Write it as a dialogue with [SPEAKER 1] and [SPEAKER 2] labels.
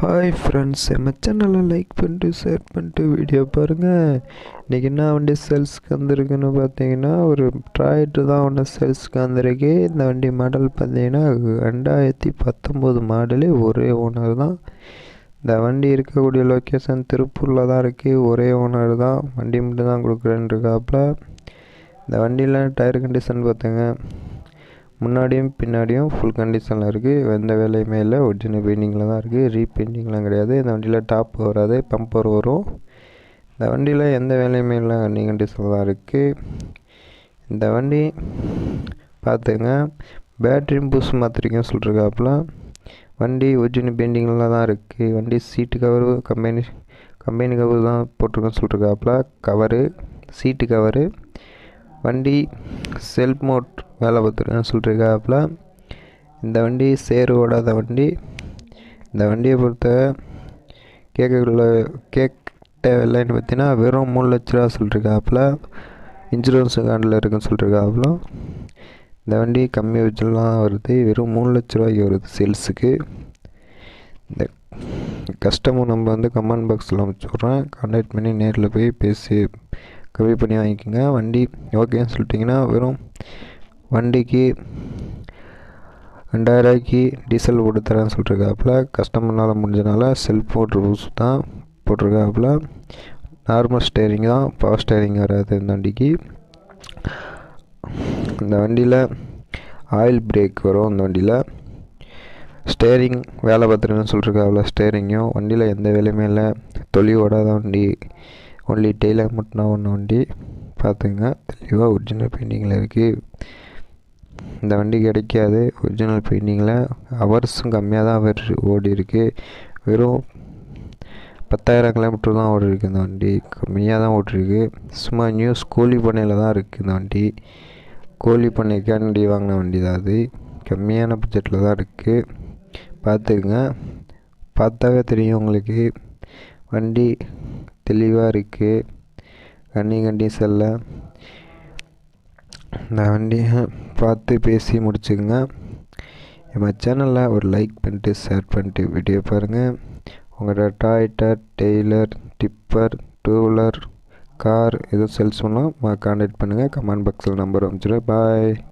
[SPEAKER 1] Hi friends நம்ம சேனலை like பண்ணிட்டு ஷேர் பண்ணிட்டு வீடியோ பாருங்கள் இன்றைக்கி என்ன வண்டி சேல்ஸ்க்கு வந்திருக்குன்னு பார்த்தீங்கன்னா ஒரு ட்ராய்ட்டு தான் ஒன்று சேல்ஸ்க்கு வந்திருக்கு. இந்த வண்டி மாடல் பார்த்தீங்கன்னா ரெண்டாயிரத்தி பத்தொம்போது மாடலே ஒரே ஓனர் தான். இந்த வண்டி இருக்கக்கூடிய லொக்கேஷன் திருப்பூரில் தான் இருக்குது ஒரே ஓனர் தான். வண்டி மட்டும் தான் கொடுக்குறேன்னு இருக்காப்புல இந்த வண்டியில் டயர் கண்டிஷன் பார்த்துங்க முன்னாடியும் பின்னாடியும் ஃபுல் கண்டிஷனில் இருக்குது எந்த வேலையுமே இல்லை. ஒரிஜினல் பெயிண்டிங்கில் தான் இருக்குது ரீபெயிண்டிங்லாம் கிடையாது. இந்த வண்டியில் டாப் வராது பம்பர் வரும். இந்த வண்டியில் எந்த வேலையுமே இல்லை. வண்டி கண்டிஷனில் தான் இருக்குது இந்த வண்டி பார்த்துங்க பேட்ரியும் புஷ் மாற்றிருக்கேன் சொல்லிருக்காப்புல. வண்டி ஒரிஜினல் பெயிண்டிங்கில் தான் இருக்குது வண்டி seat cover company company cover தான் போட்டிருக்கேன் சொல்லிருக்காப்புல. கவரு சீட்டு கவரு வண்டி செல்ஃப் மோட் வேலை பார்த்துருக்கேன் சொல்லிருக்காப்புல. இந்த வண்டி சேறு ஓடாத வண்டி. இந்த வண்டியை பொறுத்த கேட்கக்குள்ள கேக் தேவையில்லைன்னு பார்த்தீங்கன்னா வெறும் மூணு லட்ச ரூபா சொல்லிருக்காப்புல. இன்சூரன்ஸ் கார்டில் இருக்குன்னு சொல்லியிருக்காப்புல இந்த வண்டி கம்மி வச்சுலாம் வருது. வெறும் மூணு லட்ச ரூபாய்க்கு வருது சேல்ஸுக்கு இந்த கஸ்டமர் நம்ம வந்து கமெண்ட் பாக்ஸில் அனுப்பிச்சி கான்டாக்ட் பண்ணி நேரில் போய் பேசி கம்மி பண்ணி வாங்கிக்கோங்க. வண்டி ஓகேன்னு சொல்லிட்டிங்கன்னா வெறும் வண்டிக்கு ரெண்டாயிரரூவாய்க்கு டீசல் போட்டு தரேன்னு சொல்லிருக்காப்புல. கஸ்டமர்னால் முடிஞ்சனால செல்ஃப் மோட்ரு ரூல்ஸ் தான் போட்டிருக்காப்புல. நார்மல் ஸ்டேரிங் தான் பவர் ஸ்டேரிங் வராது இந்த வண்டிக்கு. இந்த வண்டியில் ஆயில் பிரேக் வரும் இந்த வண்டியில். ஸ்டேரிங் வேலை பார்த்துருன்னு சொல்லிருக்காப்புல ஸ்டேரிங்கும் வண்டியில் எந்த வேலையுமே இல்லை. தொழில் ஓடாத வண்டி. ஒன்லி டெய்லர் மட்டும்தான் ஒன்று வண்டி பார்த்துங்க தெளிவாக ஒரிஜினல் பெயிண்டிங்கில் இருக்குது இந்த வண்டி கிடைக்காது. ஒரிஜினல் பெயிண்டிங்கில் ஹவர்ஸும் கம்மியாக தான் அவர் ஓடி இருக்குது வெறும் பத்தாயிரம் கிலோமீட்டர் தான் ஓடி இருக்குது இந்த வண்டி. கம்மியாக தான் ஓட்டிருக்கு சும்மா நியூஸ் கோழி பண்ணையில் தான் இருக்குது இந்த வண்டி. கோழி பண்ணைக்காண்டி வாங்கின வண்டி தான் அது. கம்மியான பட்ஜெட்டில் தான் இருக்குது பார்த்துக்குங்க பார்த்தாவே தெரியும் உங்களுக்கு. வண்டி தெளிவாக இருக்குது கண்ணி செல்ல. இந்த வண்டியை பார்த்து பேசி முடிச்சுக்கோங்க. நம்ம சேனலில் ஒரு லைக் பண்ணிட்டு ஷேர் பண்ணிட்டு வீடியோ பாருங்கள் உங்களோட டாய்டர் trailer tipper two wheeler car எதுவும் சேல்ஸ் பண்ணால் கான்டாக்ட் பண்ணுங்கள் கமெண்ட் பாக்ஸில் நம்பர் அமைச்சிடும் பாய்